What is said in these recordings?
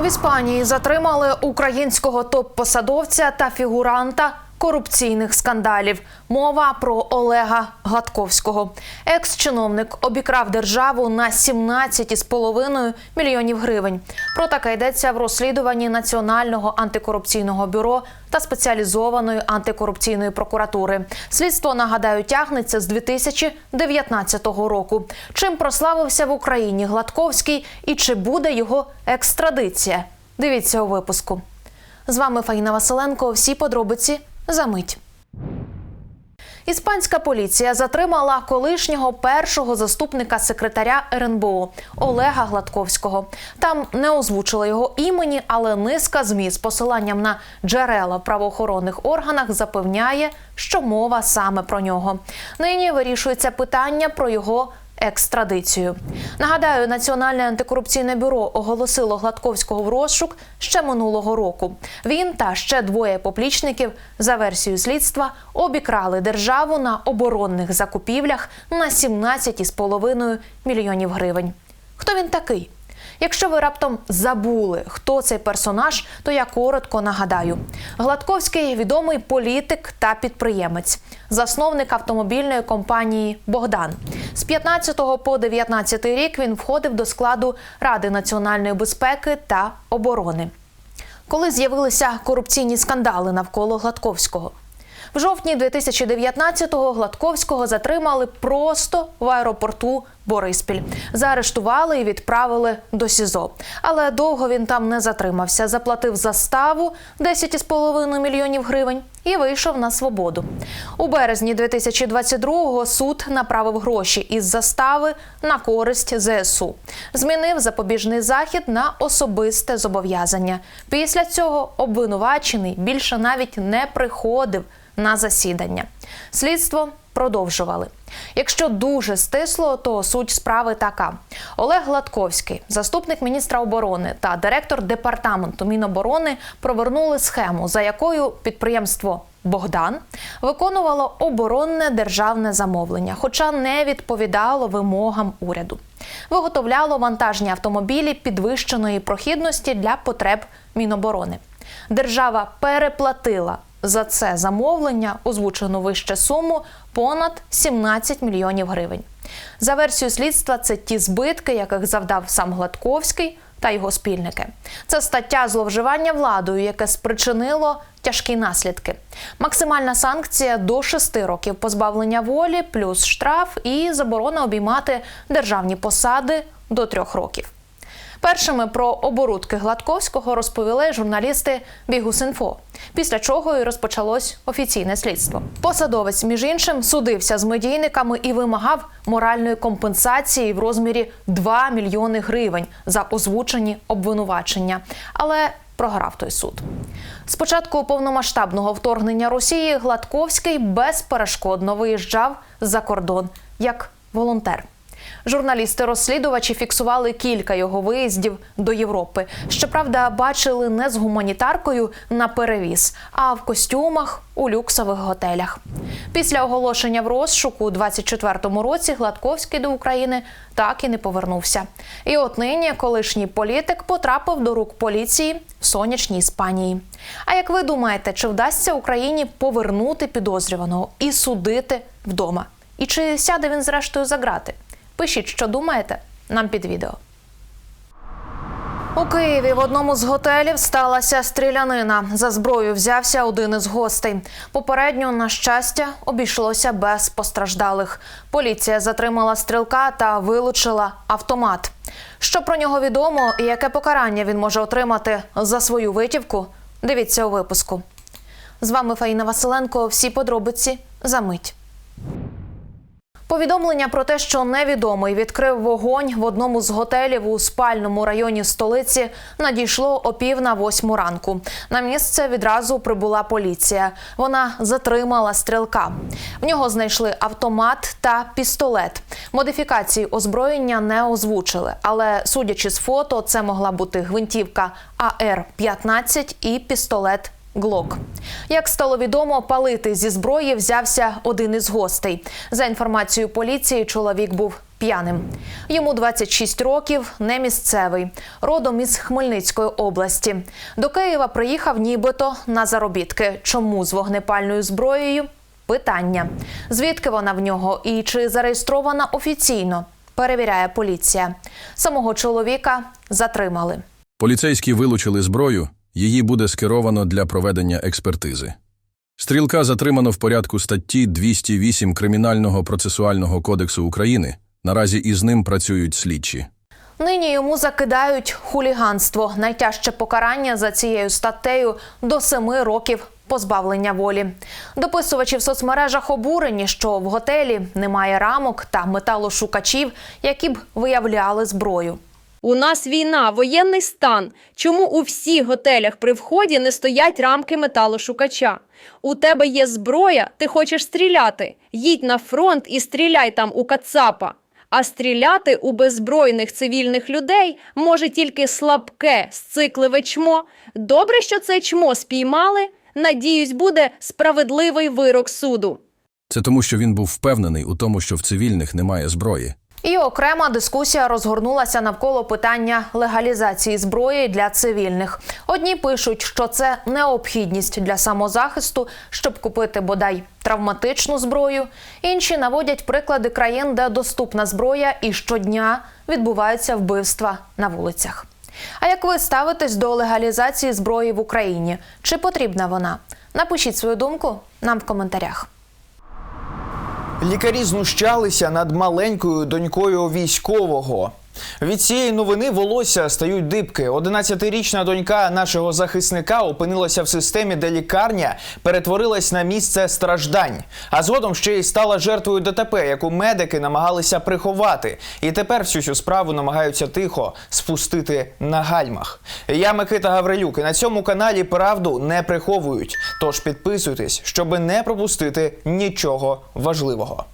В Іспанії затримали українського топ-посадовця та фігуранта корупційних скандалів. Мова про Олега Гладковського. Екс-чиновник обікрав державу на 17,5 мільйонів гривень. Про таке йдеться в розслідуванні Національного антикорупційного бюро та спеціалізованої антикорупційної прокуратури. Слідство нагадаю тягнеться з 2019 року. Чим прославився в Україні Гладковський і чи буде його екстрадиція? Дивіться у випуску. З вами Фаїна Василенко. Всі подробиці за мить. Іспанська поліція затримала колишнього першого заступника секретаря РНБО Олега Гладковського. Там не озвучили його імені, але низка змі з посиланням на джерела в правоохоронних органах запевняє, що мова саме про нього. Нині вирішується питання про його екстрадицію. Нагадаю, Національне антикорупційне бюро оголосило Гладковського в розшук ще минулого року. Він та ще двоє поплічників за версією слідства обікрали державу на оборонних закупівлях на 17,5 мільйонів гривень. Хто він такий? Якщо ви раптом забули, хто цей персонаж, то я коротко нагадаю. Гладковський відомий політик та підприємець, засновник автомобільної компанії Богдан. З 15 по 19 рік він входив до складу Ради національної безпеки та оборони. Коли з'явилися корупційні скандали навколо Гладковського. В жовтні 2019-го Гладковського затримали просто в аеропорту Бориспіль. Заарештували і відправили до СІЗО. Але довго він там не затримався. Заплатив заставу 10,5 мільйонів гривень і вийшов на свободу. У березні 2022-го суд направив гроші із застави на користь ЗСУ. Змінив запобіжний захід на особисте зобов'язання. Після цього обвинувачений більше навіть не приходив на засідання. Слідство продовжували. Якщо дуже стисло, то суть справи така: Олег Гладковський, заступник міністра оборони та директор департаменту Міноборони, провернули схему, за якою підприємство Богдан виконувало оборонне державне замовлення, хоча не відповідало вимогам уряду. Виготовляло вантажні автомобілі підвищеної прохідності для потреб Міноборони. Держава переплатила за це замовлення озвучену вище суму понад 17 мільйонів гривень. За версією слідства, це ті збитки, яких завдав сам Гладковський та його спільники. Це стаття зловживання владою, яке спричинило тяжкі наслідки. Максимальна санкція до 6 років позбавлення волі, плюс штраф і заборона обіймати державні посади до 3 років. Першими про оборудки Гладковського розповіли журналісти Бігус.Інфо, після чого і розпочалось офіційне слідство. Посадовець, між іншим, судився з медійниками і вимагав моральної компенсації в розмірі 2 мільйони гривень за озвучені обвинувачення, але програв той суд. Спочатку повномасштабного вторгнення Росії Гладковський безперешкодно виїжджав за кордон як волонтер. Журналісти-розслідувачі фіксували кілька його виїздів до Європи. Щоправда, бачили не з гуманітаркою на перевіз, а в костюмах у люксових готелях. Після оголошення в розшуку у 24-му році Гладковський до України так і не повернувся. І от нині колишній політик потрапив до рук поліції в сонячній Іспанії. А як ви думаєте, чи вдасться Україні повернути підозрюваного і судити вдома? І чи сяде він зрештою за грати? Пишіть, що думаєте, нам під відео. У Києві в одному з готелів сталася стрілянина. За зброю взявся один із гостей. Попередньо, на щастя, обійшлося без постраждалих. Поліція затримала стрілка та вилучила автомат. Що про нього відомо і яке покарання він може отримати за свою витівку? Дивіться у випуску. З вами Фаїна Василенко. Всі подробиці за мить. Повідомлення про те, що невідомий відкрив вогонь в одному з готелів у спальному районі столиці, надійшло о пів на восьму ранку. На місце відразу прибула поліція. Вона затримала стрілка. В нього знайшли автомат та пістолет. Модифікації озброєння не озвучили, але судячи з фото, це могла бути гвинтівка АР 15 і пістолет Глок. Як стало відомо, палити зі зброї взявся один із гостей. За інформацією поліції, чоловік був п'яним. Йому 26 років, не місцевий, родом із Хмельницької області. До Києва приїхав нібито на заробітки. Чому з вогнепальною зброєю? Питання. Звідки вона в нього і чи зареєстрована офіційно? Перевіряє поліція. Самого чоловіка затримали. Поліцейські вилучили зброю, її буде скеровано для проведення експертизи. Стрілка затримано в порядку статті 208 Кримінального процесуального кодексу України. Наразі із ним працюють слідчі. Нині йому закидають хуліганство. Найтяжче покарання за цією статтею до семи років позбавлення волі. Дописувачі в соцмережах обурені, що в готелі немає рамок та металошукачів, які б виявляли зброю. У нас війна, воєнний стан. Чому у всіх готелях при вході не стоять рамки металошукача? У тебе є зброя, ти хочеш стріляти. Їдь на фронт і стріляй там у Кацапа. А стріляти у беззбройних цивільних людей може тільки слабке, сцикливе чмо. Добре, що це чмо спіймали. Надіюсь, буде справедливий вирок суду. Це тому, що він був впевнений у тому, що в цивільних немає зброї. І окрема дискусія розгорнулася навколо питання легалізації зброї для цивільних. Одні пишуть, що це необхідність для самозахисту, щоб купити бодай травматичну зброю. Інші наводять приклади країн, де доступна зброя, і щодня відбуваються вбивства на вулицях. А як ви ставитесь до легалізації зброї в Україні? Чи потрібна вона? Напишіть свою думку нам в коментарях. Лікарі знущалися над маленькою донькою військового. Від цієї новини волосся стають дибки. 11-річна донька нашого захисника опинилася в системі, де лікарня перетворилась на місце страждань. А згодом ще й стала жертвою ДТП, яку медики намагалися приховати. І тепер всю цю справу намагаються тихо спустити на гальмах. Я Микита Гаврилюк, і на цьому каналі правду не приховують. Тож підписуйтесь, щоби не пропустити нічого важливого.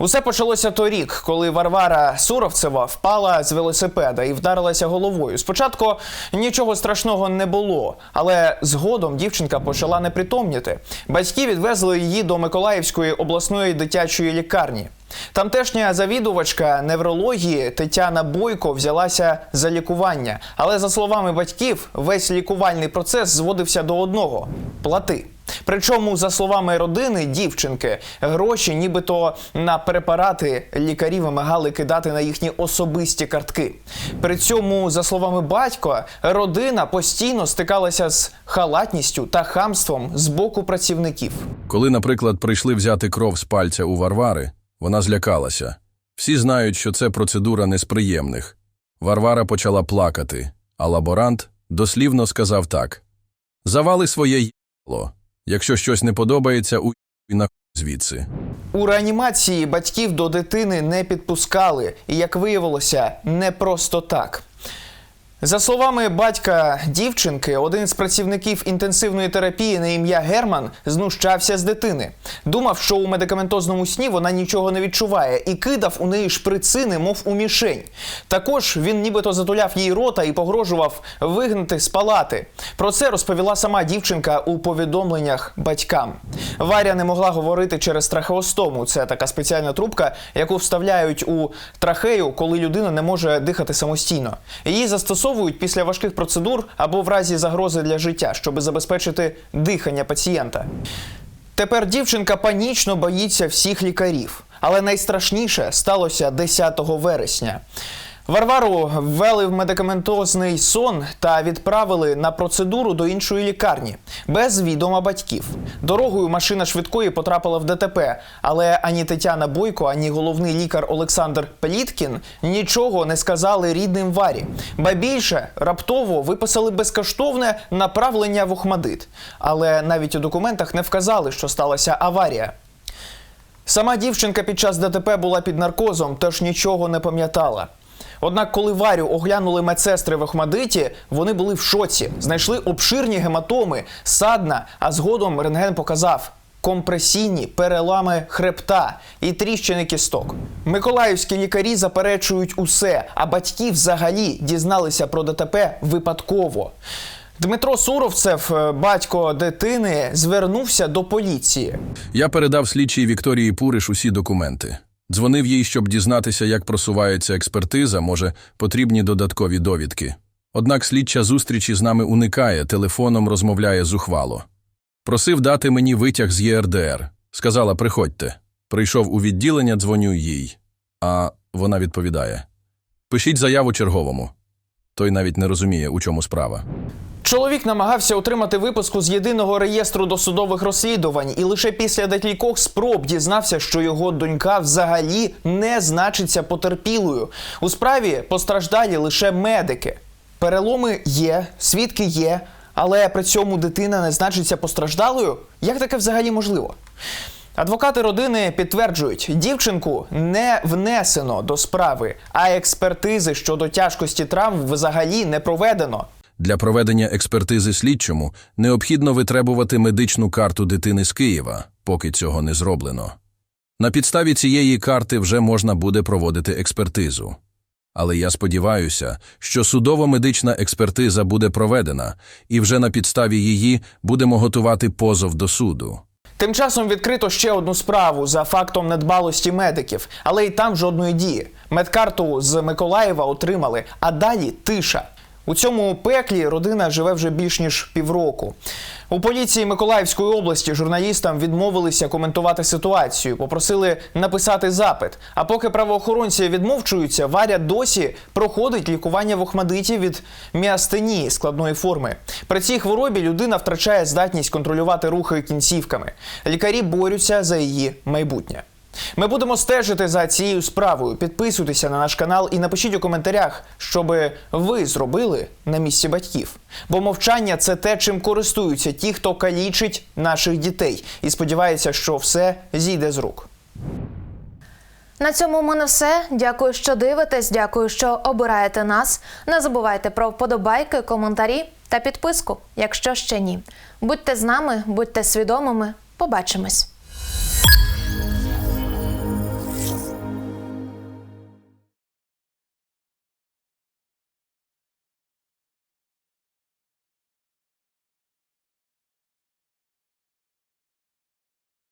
Усе почалося торік, коли Варвара Суровцева впала з велосипеда і вдарилася головою. Спочатку нічого страшного не було, але згодом дівчинка почала непритомніти. Батьки відвезли її до Миколаївської обласної дитячої лікарні. Тамтешня завідувачка неврології Тетяна Бойко взялася за лікування. Але за словами батьків, весь лікувальний процес зводився до одного плати. Причому, за словами родини дівчинки, гроші, нібито на препарати лікарі вимагали кидати на їхні особисті картки. При цьому, за словами батька, родина постійно стикалася з халатністю та хамством з боку працівників. Коли, наприклад, прийшли взяти кров з пальця у Варвари, вона злякалася. Всі знають, що це процедура не з приємних. Варвара почала плакати, а лаборант дослівно сказав так: Завали своє їло. Якщо щось не подобається, у на звідси. У реанімації батьків до дитини не підпускали, і як виявилося, не просто так. За словами батька дівчинки, один з працівників інтенсивної терапії на ім'я Герман знущався з дитини. Думав, що у медикаментозному сні вона нічого не відчуває, і кидав у неї шприци, немов у мішень. Також він нібито затуляв їй рота і погрожував вигнати з палати. Про це розповіла сама дівчинка у повідомленнях батькам. Варя не могла говорити через трахеостому. Це така спеціальна трубка, яку вставляють у трахею, коли людина не може дихати самостійно. Її застосовують після важких процедур або в разі загрози для життя, щоб забезпечити дихання пацієнта. Тепер дівчинка панічно боїться всіх лікарів. Але найстрашніше сталося 10 вересня. Варвару ввели в медикаментозний сон та відправили на процедуру до іншої лікарні без відома батьків. Дорогою машина швидкої потрапила в ДТП, але ані Тетяна Бойко, ані головний лікар Олександр Пеліткін нічого не сказали рідним Варі. Ба більше раптово виписали безкоштовне направлення в Охмадит. Але навіть у документах не вказали, що сталася аварія. Сама дівчинка під час ДТП була під наркозом, тож нічого не пам'ятала. Однак, коли Варю оглянули медсестри в Охмадиті, вони були в шоці. Знайшли обширні гематоми, садна, а згодом рентген показав компресійні перелами хребта і тріщини кісток. Миколаївські лікарі заперечують усе, а батьки взагалі дізналися про ДТП випадково. Дмитро Суровцев, е, батько дитини, звернувся до поліції. Я передав слідчій Вікторії Пуриш усі документи. Дзвонив їй, щоб дізнатися, як просувається експертиза, може, потрібні додаткові довідки. Однак слідча зустрічі з нами уникає, телефоном розмовляє зухвало. Просив дати мені витяг з ЄРДР. Сказала, приходьте. Прийшов у відділення, дзвоню їй. А вона відповідає: Пишіть заяву черговому. Той навіть не розуміє, у чому справа. Чоловік намагався отримати випуску з єдиного реєстру досудових розслідувань, і лише після декількох спроб дізнався, що його донька взагалі не значиться потерпілою. У справі постраждалі лише медики. Переломи є, свідки є, але при цьому дитина не значиться постраждалою. Як таке взагалі можливо? Адвокати родини підтверджують, дівчинку не внесено до справи, а експертизи щодо тяжкості травм взагалі не проведено. Для проведення експертизи слідчому необхідно витребувати медичну карту дитини з Києва, поки цього не зроблено. На підставі цієї карти вже можна буде проводити експертизу. Але я сподіваюся, що судово-медична експертиза буде проведена, і вже на підставі її будемо готувати позов до суду. Тим часом відкрито ще одну справу за фактом недбалості медиків, але й там жодної дії. Медкарту з Миколаєва отримали, а далі тиша. У цьому пеклі родина живе вже більш ніж півроку. У поліції Миколаївської області журналістам відмовилися коментувати ситуацію, попросили написати запит. А поки правоохоронці відмовчуються, Варя досі проходить лікування в Охмадиті від міастенії складної форми. При цій хворобі людина втрачає здатність контролювати рухи кінцівками. Лікарі борються за її майбутнє. Ми будемо стежити за цією справою. Підписуйтеся на наш канал і напишіть у коментарях, що би ви зробили на місці батьків. Бо мовчання це те, чим користуються ті, хто калічить наших дітей, і сподівається, що все зійде з рук. На цьому мене все. Дякую, що дивитесь. Дякую, що обираєте нас. Не забувайте про вподобайки, коментарі та підписку, якщо ще ні. Будьте з нами, будьте свідомими. Побачимось.